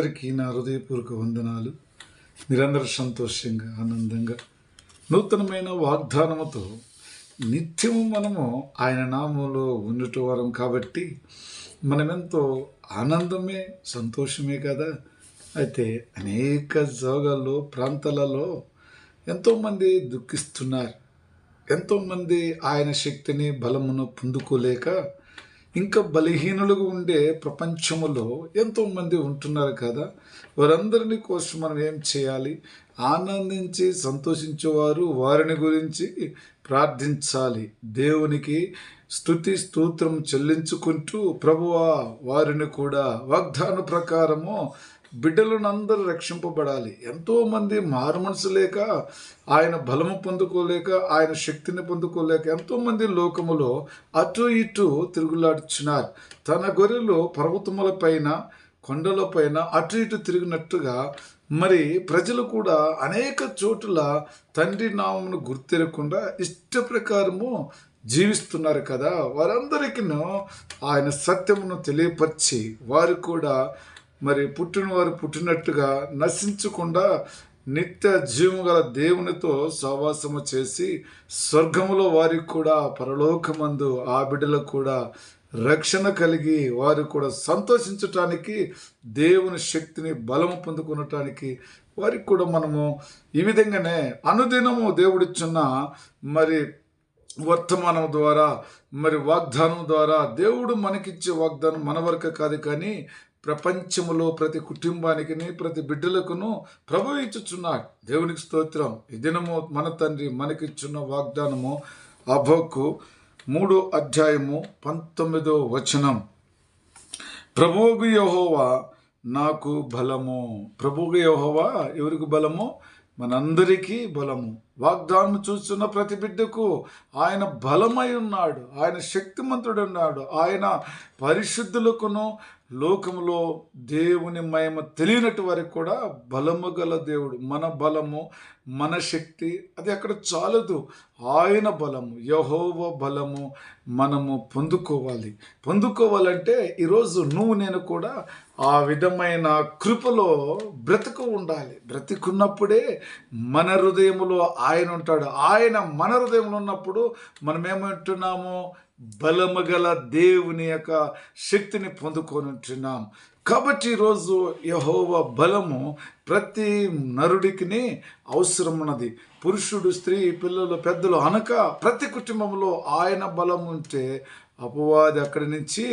అందరికీ నా హృదయపూర్వక వందనాలు. నిరంతర సంతోషంగా ఆనందంగా నూతనమైన వాగ్దానముతో నిత్యము మనము ఆయన నామంలో ఉండటం వరం కాబట్టి మనమెంతో ఆనందమే సంతోషమే కదా. అయితే అనేక జోగాల్లో ప్రాంతాలలో ఎంతోమంది దుఃఖిస్తున్నారు. ఎంతోమంది ఆయన శక్తిని బలమును పొందుకోలేక ఇంకా బలహీనులుగా ఉండే ప్రపంచములో ఎంతోమంది ఉంటున్నారు కదా? వారందరినీ కోసం మనం ఏం చేయాలి? ఆనందించి సంతోషించేవారు వారిని గురించి ప్రార్థించాలి. దేవునికి స్తుతి స్తోత్రం చెల్లించుకుంటూ ప్రభువా వారిని కూడా వాగ్దాన ప్రకారము బిడ్డలనందరూ రక్షింపబడాలి. ఎంతోమంది మారు మనసు లేక ఆయన బలము పొందుకోలేక ఆయన శక్తిని పొందుకోలేక ఎంతోమంది లోకములో అటు ఇటు తిరుగులాడుచున్నారు. తన గొర్రెలు పర్వతముల పైన కొండల పైన అటు ఇటు తిరిగినట్టుగా మరి ప్రజలు కూడా అనేక చోట్ల తండ్రి నామమును గుర్తెరగకుండా ఇష్ట ప్రకారము జీవిస్తున్నారు కదా. వారందరికీ ఆయన సత్యమును తెలియపరిచి వారు కూడా మరి పుట్టిన వారు పుట్టినట్టుగా నశించకుండా నిత్య జీవము గల దేవునితో సహవాసము చేసి స్వర్గములో వారికి కూడా పరలోకమందు ఆ బిడ్డలకు కూడా రక్షణ కలిగి వారు కూడా సంతోషించటానికి దేవుని శక్తిని బలము పొందుకునటానికి వారికి కూడా మనము ఈ విధంగానే అనుదినము దేవుడిచ్చున్న మరి వర్తమానం ద్వారా మరి వాగ్దానం ద్వారా దేవుడు మనకిచ్చే వాగ్దానం మన వరకు కాదు కానీ ప్రపంచములో ప్రతి కుటుంబానికి ప్రతి బిడ్డలకును ప్రభు ఇచ్చుచున్నాడు. దేవునికి స్తోత్రం. ఈ దినము మన తండ్రి మనకిచ్చున్న వాగ్దానము అభోకు మూడో అధ్యాయము పంతొమ్మిదో వచనం. ప్రభువుగు యహోవా నాకు బలము. ప్రభువుగు యహోవా ఎవరికి బలము? మనందరికీ బలము. వాగ్దానం చూస్తున్న ప్రతి బిడ్డకు ఆయన బలమై ఉన్నాడు. ఆయన శక్తిమంతుడు ఉన్నాడు. ఆయన పరిశుద్ధులకును లోకములో దేవుని మహిమ తెలియనట్టు వరకు కూడా బలము గల దేవుడు. మన బలము మన శక్తి అది అక్కడ చాలదు. ఆయన బలము యహోవ బలము మనము పొందుకోవాలి. పొందుకోవాలంటే ఈరోజు నువ్వు నేను కూడా ఆ విధమైన కృపలో బ్రతుకు ఉండాలి. బ్రతికున్నప్పుడే మన హృదయములో ఆయన ఉంటాడు. ఆయన మన హృదయంలో ఉన్నప్పుడు మనం ఏమంటున్నాము బలము గల దేవుని యొక్క శక్తిని పొందుకొని ఉంటున్నాం కాబట్టి ఈరోజు యహోవ బలము ప్రతి నరుడికి అవసరం ఉన్నది పురుషుడు స్త్రీ పిల్లలు పెద్దలు అనక ప్రతి కుటుంబంలో ఆయన బలం ఉంటే అపవాది అక్కడి నుంచి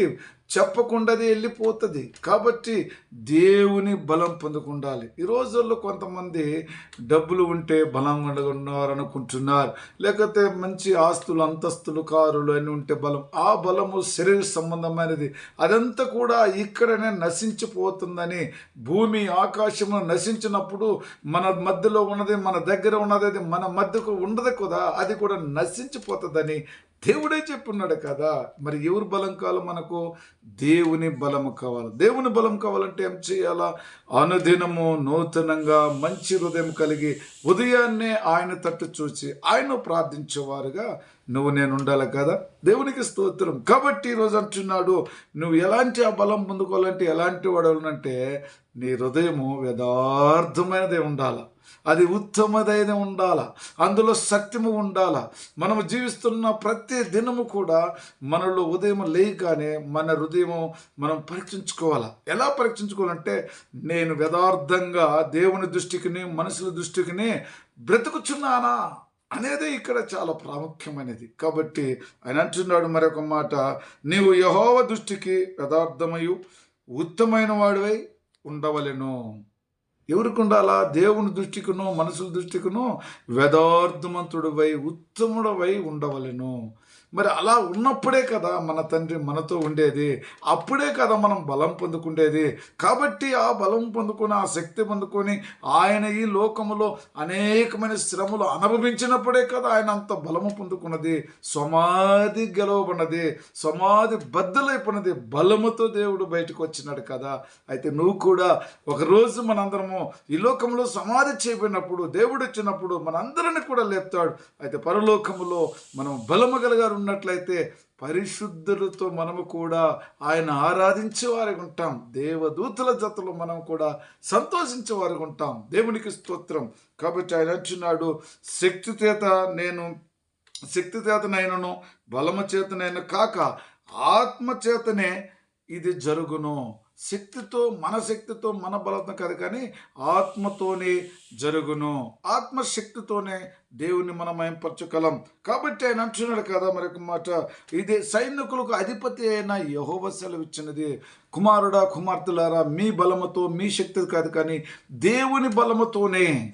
చెప్పకుండాది వెళ్ళిపోతుంది. కాబట్టి దేవుని బలం పొందుకుండాలి. ఈ రోజుల్లో కొంతమంది డబ్బులు ఉంటే బలంగా ఉన్నారు అనుకుంటున్నారు లేకపోతే మంచి ఆస్తులు అంతస్తులు కారులు అన్నీ ఉంటే బలం. ఆ బలము శరీర సంబంధమైనది. అదంతా కూడా ఇక్కడనే నశించిపోతుందని భూమి ఆకాశము నశించినప్పుడు మన మధ్యలో ఉన్నది మన దగ్గర ఉన్నది అది మన మధ్యకు ఉండదు కదా. అది కూడా నశించిపోతుందని దేవుడే చెప్పున్నాడు కదా. మరి ఎవరు బలం కాలం మనకు? దేవుని బలము కావాలి. దేవుని బలం కావాలంటే ఏం చేయాలా? అనుదినము నూతనంగా మంచి హృదయం కలిగి ఉదయాన్నే ఆయన తట్టు చూచి ఆయన ప్రార్థించేవారుగా నువ్వు నేను ఉండాలి కదా? దేవునికి స్తోత్రం. కాబట్టి ఈరోజు అంటున్నాడు నువ్వు ఎలాంటి ఆ బలం పొందుకోవాలంటే ఎలాంటి వాడవాలంటే నీ హృదయము యథార్థమైనదే ఉండాల? అది ఉత్తమదైన ఉండాల? అందులో సత్యము ఉండాల? మనము జీవిస్తున్న ప్రతి దినము కూడా మనలో ఉదయం లేయగానే మన హృదయము మనం పరీక్షించుకోవాలా? ఎలా పరీక్షించుకోవాలంటే నేను యథార్థంగా దేవుని దృష్టికిని మనుషుల దృష్టికిని బ్రతుకుచున్నానా? అనేది ఇక్కడ చాలా ప్రాముఖ్యమైనది. కాబట్టి ఆయన అంటున్నాడు మరొక మాట నీవు యహోవ దృష్టికి యథార్థమయు ఉత్తమైన వాడివై ఉండవలెను. ఎవరికి ఉండాలా? దేవుని దృష్టికును మనుషుల దృష్టికును వేదార్థమంతుడివై ఉత్తముడవై ఉండవలెను. మరి అలా ఉన్నప్పుడే కదా మన తండ్రి మనతో ఉండేది. అప్పుడే కదా మనం బలం పొందుకుండేది. కాబట్టి ఆ బలం పొందుకుని ఆ శక్తి పొందుకొని ఆయన ఈ లోకములో అనేకమైన శ్రమలు అనుభవించినప్పుడే కదా ఆయన అంత బలము పొందుకున్నది. సమాధి గెలవబడినది. సమాధి బద్దలైపోయినది. బలముతో దేవుడు బయటకు వచ్చినాడు కదా. అయితే నువ్వు కూడా ఒకరోజు మనందరము ఈ లోకంలో సమాధి చేయబడినప్పుడు దేవుడు వచ్చినప్పుడు మనందరిని కూడా లేపుతాడు. అయితే పరలోకములో మనం బలము గలగారు ఉన్నట్లయితే పరిశుద్ధులతో మనము కూడా ఆయన ఆరాధించే వారికి ఉంటాం. దేవదూతల జతలో మనం కూడా సంతోషించే వారికి ఉంటాం. దేవునికి స్తోత్రం. కాబట్టి ఆయన అంటున్నాడు శక్తి చేత నేను శక్తి చేతనైనను బలము చేతనైన కాక ఆత్మ చేతనే ఇది జరుగును. శక్తితో మన శక్తితో మన బలం కాదు కానీ ఆత్మతోనే జరుగును. ఆత్మశక్తితోనే దేవుని మనం మయంపరచగలం కాబట్టి ఆయన అంటున్నాడు కదా మరొక మాట. ఇది సైనికులకు అధిపతి అయిన యహోవ సెలవిచ్చినది. కుమారుడా కుమార్తెలారా మీ బలముతో మీ శక్తి కాదు కానీ దేవుని బలముతోనే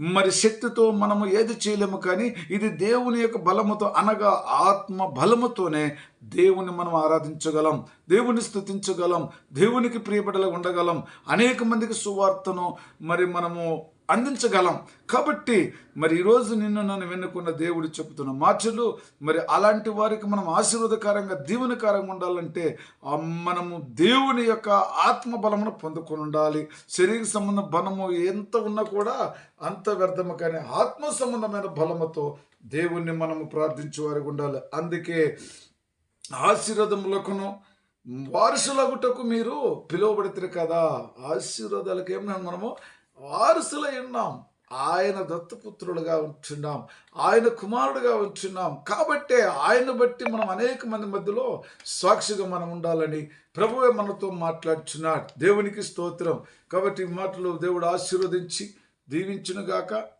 మరి శక్తితో మనము ఏది చేయలేము కానీ ఇది దేవుని యొక్క బలముతో అనగా ఆత్మ బలముతోనే దేవుని మనం ఆరాధించగలం దేవుని స్థుతించగలం దేవునికి ప్రియపడలా ఉండగలం అనేక మందికి సువార్తను మరి మనము అందించగలం. కాబట్టి మరి ఈరోజు నిన్ను నన్ను వెన్నుకున్న దేవుడు చెబుతున్న మాటలు మరి అలాంటి వారికి మనం ఆశీర్వాదకరంగా దీవెనకరంగా ఉండాలంటే మనము దేవుని యొక్క ఆత్మ బలమును పొందుకొని ఉండాలి. శరీర సంబంధ బలము ఎంత ఉన్నా కూడా అంత వ్యర్థము కానీ ఆత్మ సంబంధమైన బలముతో దేవుణ్ణి మనము ప్రార్థించే వారికి ఉండాలి. అందుకే ఆశీర్వాదములకును వారసులగుటకు మీరు పిలువబడితే కదా. ఆశీర్వాదాలకు ఏమన్నా మనము వారసులై ఉన్నాం. ఆయన దత్తపుత్రులుగా ఉంటున్నాం. ఆయన కుమారుడుగా ఉంటున్నాం. కాబట్టే ఆయన బట్టి మనం అనేక మంది మధ్యలో సాక్షిగా మనం ఉండాలని ప్రభువే మనతో మాట్లాడుచున్నాడు. దేవునికి స్తోత్రం. కాబట్టి ఈ మాటలు దేవుడు ఆశీర్వదించి దీవించునుగాక.